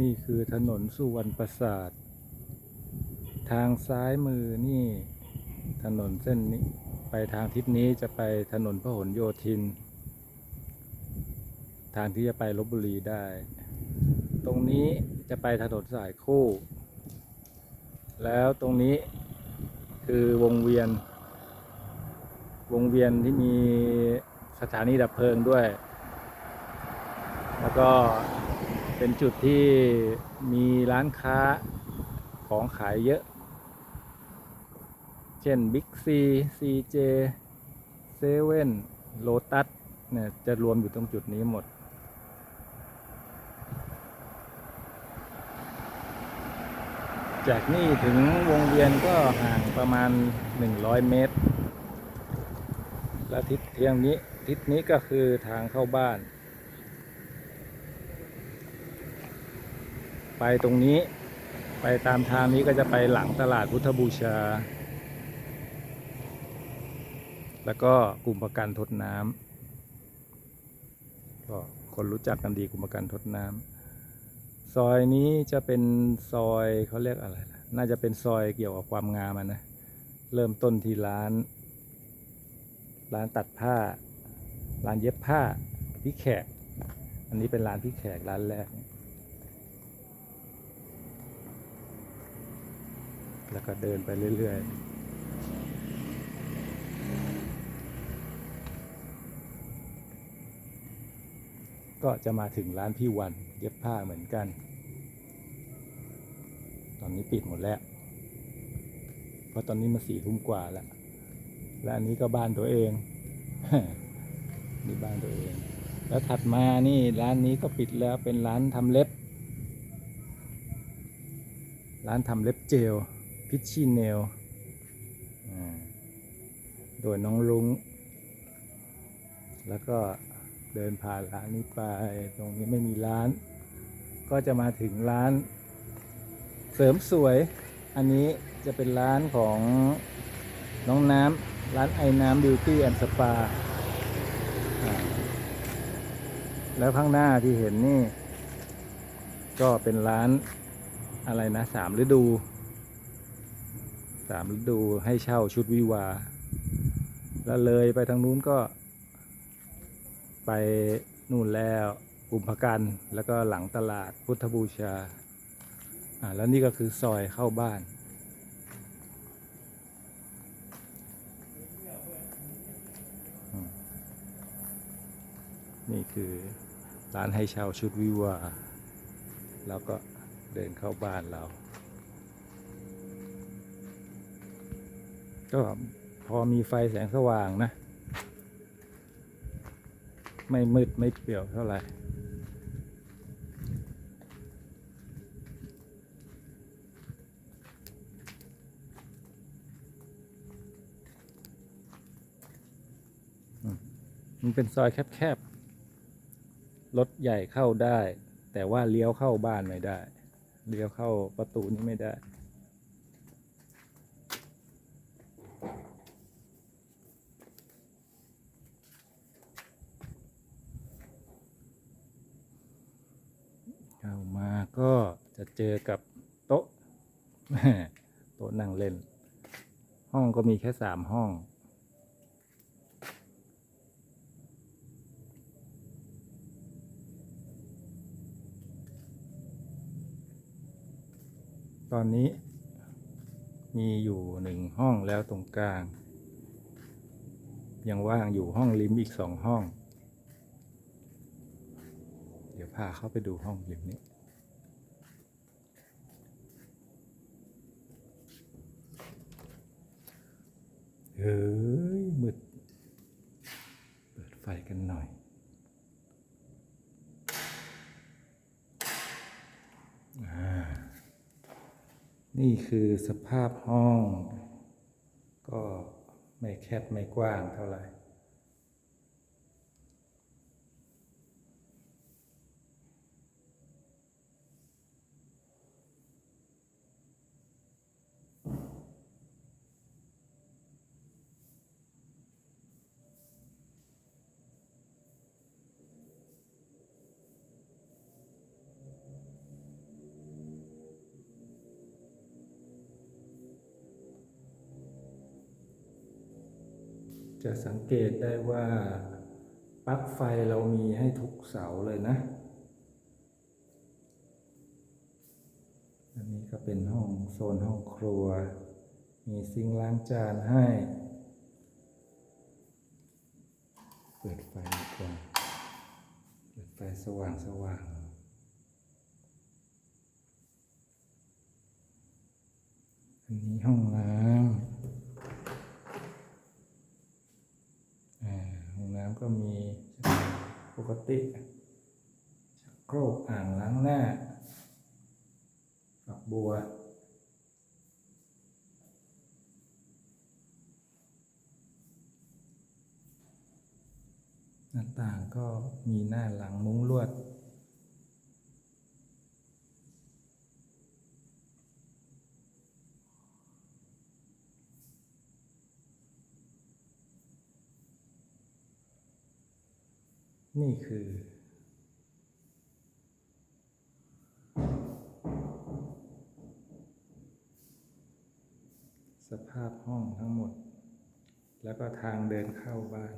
นี่คือถนนสุวรรณประสาท ทางซ้ายมือนี่ถนนเส้นนี้ไปทางทิศนี้จะไปถนนพหลโยธิน ทางที่จะไปลบบุรีได้ ตรงนี้จะไปถนนสายคู่ แล้วตรงนี้คือวงเวียน วงเวียนที่มีสถานีดับเพลิงด้วย แล้วก็ เป็นจุดที่มีร้านค้าของขายเยอะ เช่น Big C CJ เซเว่นโลตัสเนี่ยจะรวมอยู่ตรงจุดนี้หมด จากนี่ถึงวงเวียนก็ห่างประมาณ 100 เมตร และทิศเทียงนี้ทิศนี้ก็คือทางเข้าบ้าน ไปตรงนี้ไปตามทางนี้ก็จะไปหลังตลาดพุทธบูชา แล้วก็กลุ่มประกันทดน้ำก็คนรู้จักกันดีกลุ่มประกันทดน้ำซอยนี้จะเป็นซอยเขาเรียกอะไร น่าจะเป็นซอยเกี่ยวกับความงามนะ เริ่มต้นที่ร้าน ร้านตัดผ้า ร้านเย็บผ้าพี่แขก อันนี้เป็นร้านพี่แขกร้านแรก แล้วก็เดินไปเรื่อยๆ ก็จะมาถึงร้านพี่วันเย็บผ้าเหมือนกัน ตอนนี้ปิดหมดแล้ว เพราะตอนนี้มาสี่ทุ่มกว่าแล้ว และอันนี้ก็บ้านตัวเอง นี่บ้านตัวเอง แล้วถัดมานี่ร้านนี้ก็ปิดแล้วเป็นร้านทำเล็บร้านทำเล็บเจล พิชชีเนลโดยน้องรุง้งแล้วก็เดินผ่านร้านนี้ไป ตรงนี้ไม่มีร้าน ก็จะมาถึงร้าน เสริมสวย อันนี้จะเป็นร้านของน้องน้ำร้านไอ้น้ำบิวตี้แอนด์สปา แล้วข้างหน้าที่เห็นนี่ ก็เป็นร้านอะไรนะสามฤดู สามฤดูให้เช่าชุดวิวา แล้วเลยไปทางนู้นก็ ไปนู่นแล้วกุมภกันแล้วก็หลังตลาดพุทธบูชา อ่าแล้วนี่ก็คือซอยเข้าบ้านนี่คือร้านให้เช่าชุดวิวา แล้วก็เดินเข้าบ้านเรา ก็พอมีไฟแสงสว่างนะ ไม่มืดไม่เปี่ยวเท่าไหร่มันเป็นซอยแคบๆ รถใหญ่เข้าได้ แต่ว่าเลี้ยวเข้าบ้านไม่ได้ เลี้ยวเข้าประตูนี้ไม่ได้ มาก็จะเจอกับโต๊ะโต๊ะนั่งเล่น ห้องก็มีแค่สามห้อง ตอนนี้มีอยู่หนึ่งห้องแล้วตรงกลาง ยังว่างอยู่ห้องริมอีกสองห้อง เดี๋ยวพาเข้าไปดูห้องริมนี้ เฮ้ยมืด เปิดไฟกันหน่อยอ่านี่คือสภาพห้อง ก็ไม่แคบไม่กว้างเท่าไหร่ จะสังเกตได้ว่าปลั๊กไฟเรามีให้ทุกเสาเลยนะ อันนี้ก็เป็นห้องโซนห้องครัว มีซิงล้างจานให้ เปิดไฟก่อนเปิดไฟสว่างสว่างอันนี้ห้องน้ำอ่าห้อง น้ำก็มีปกติชักโครกอ่างล้างหน้าฝักบัว หน้าต่างก็มีหน้าหลังมุ้งลวด นี่คือ สภาพห้องทั้งหมด แล้วก็ทางเดินเข้าบ้าน